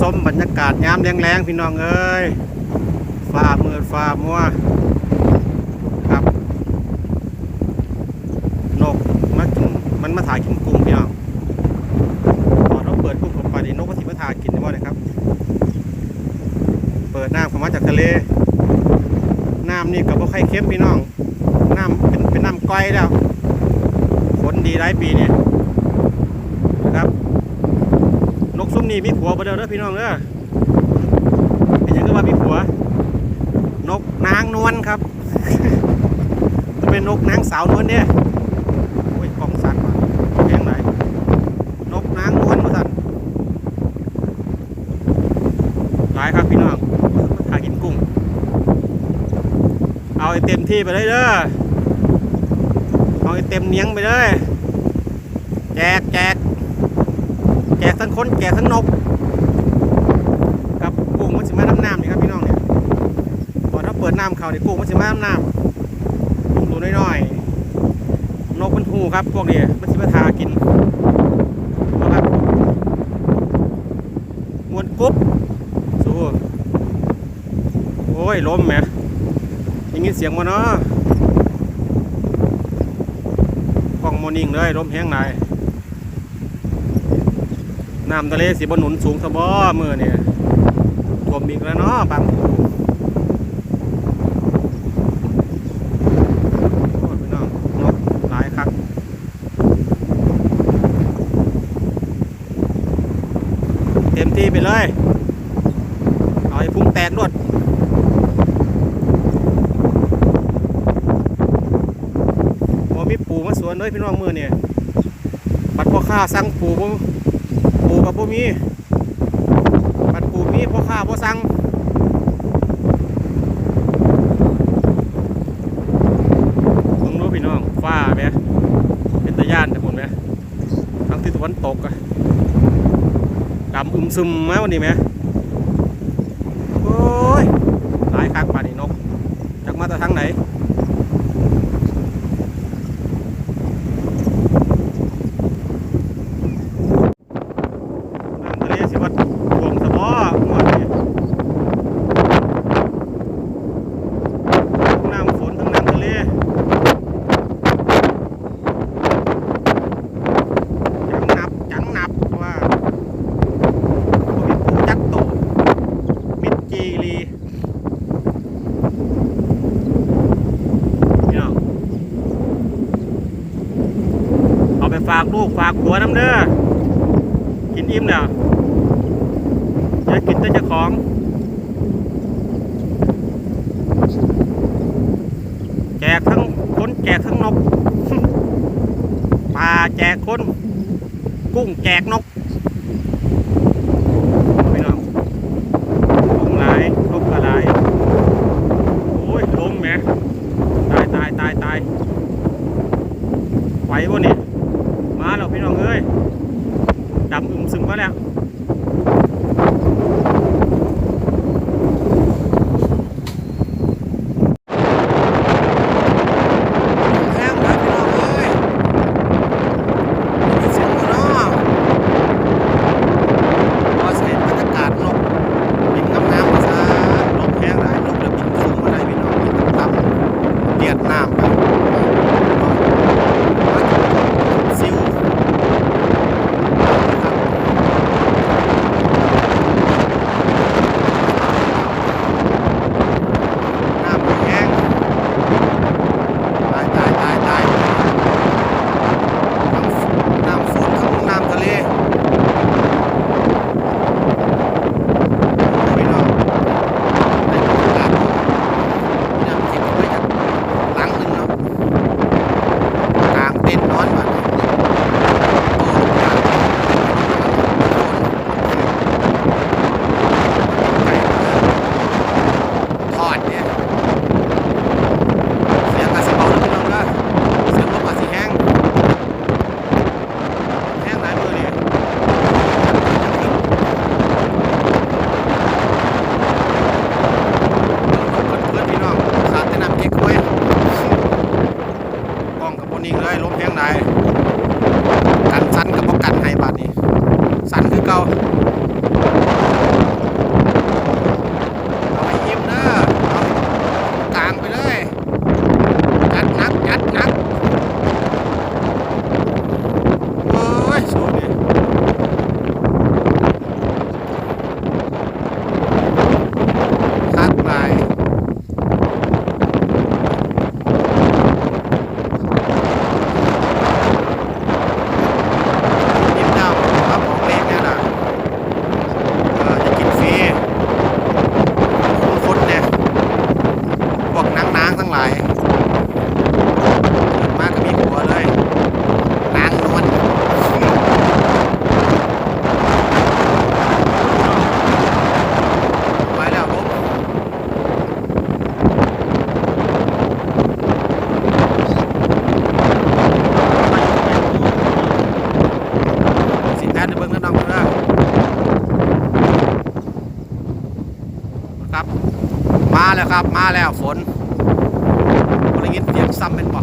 ชมบรรยากาศยามแรงๆพี่น้องเอ้ยฟ้ามืดฟ้ามัวครับนกมากินมันมาถ่ายกินกุ้งพี่น้องพอเราเปิดกุ้งเข้าไปนี่นกก็สิมาถ่ายกินได้บ่เลยครับ เปิดน้ำเข้ามาจากทะเลน้ำนี่ก็บ่ค่อยเค็มพี่น้องน้ำเป็นเป็นน้ำก้อยแล้วฝนดีหลายปีนี่ครับ นกซุ้ มนี่มีผัวบ่เด้อเด้อพี่น้องเด้อเป็นยังก็ว่ามีผัว นกนางนวลครับจะเป็นนกนางสาวนวลเนี่ยโอ้ยกองสันว่ะแพงไหนนกนางนวลมาสันหลายครับพี่น้องหากินกุ้ง เอาไอ้เต็มที่ไปเลยเด้อเอาไอ้เต็มเนียงไปเลยแจกแจก แจกทั้งคนแจกทั้งนกครับกุ้งมันสิมาน้ำน้ำนี่ครับพี่น้องเนี่ยพอถ้าเปิดน้ำเขาเนี่ยกุ้งมันสิมาน้ำน้ำกุ้งตัวน้อยๆนกมันหูครับพวกนี้มันสิมาทากินนะครับมวนกุ๊บสู้โอ้ยล้มแหมได้ยินเสียงมาเนาะกล้องโมนิ่งเลยลมแห้งไหน น้ำทะเลสีบหนุนสูงทะบ่มือเนี่ยท่วมอีกแล้วเนาะบางปูโอ้ยพี่น้องนกลายคักเต็มที่ไปเลย เอาให้พุงแตกรวดพอมีปูมาสวนเลยพี่น้องมือเนี่ยบัดพ่อข้าสั่งปูบ่ปู กับบ่มีบัดปูมีพ่อข้าบ่สั่งเบิ่งดูพี่น้องฟ้าแหมเป็นตะย่านแต่หมดไหมทางทิศตะวันตกอะดำอึมซึมไหมวันนี้ไหมโอ้ยหลายคักป่านนี้นกจากมาแต่ทางไหน น้ำทะเลสิวัดท่วมสะบอหมดนี่ทั้งน้ำฝนทั้งน้ำทะเลจังหนับจังหนับว่าบ่มีปูจักโตมิดจีรีพี่น้องเอาไปฝากลูกฝากผัวน้ำเด้อกินอิ่มแล้ว จะกินแต่เจ้าของแจกทั้งคนแจกทั้งนกปลาแจกคน กุ้งแจกนกับ มาแล้วครับ มาแล้วฝนบริยินเสียงซ้ำเป็นป่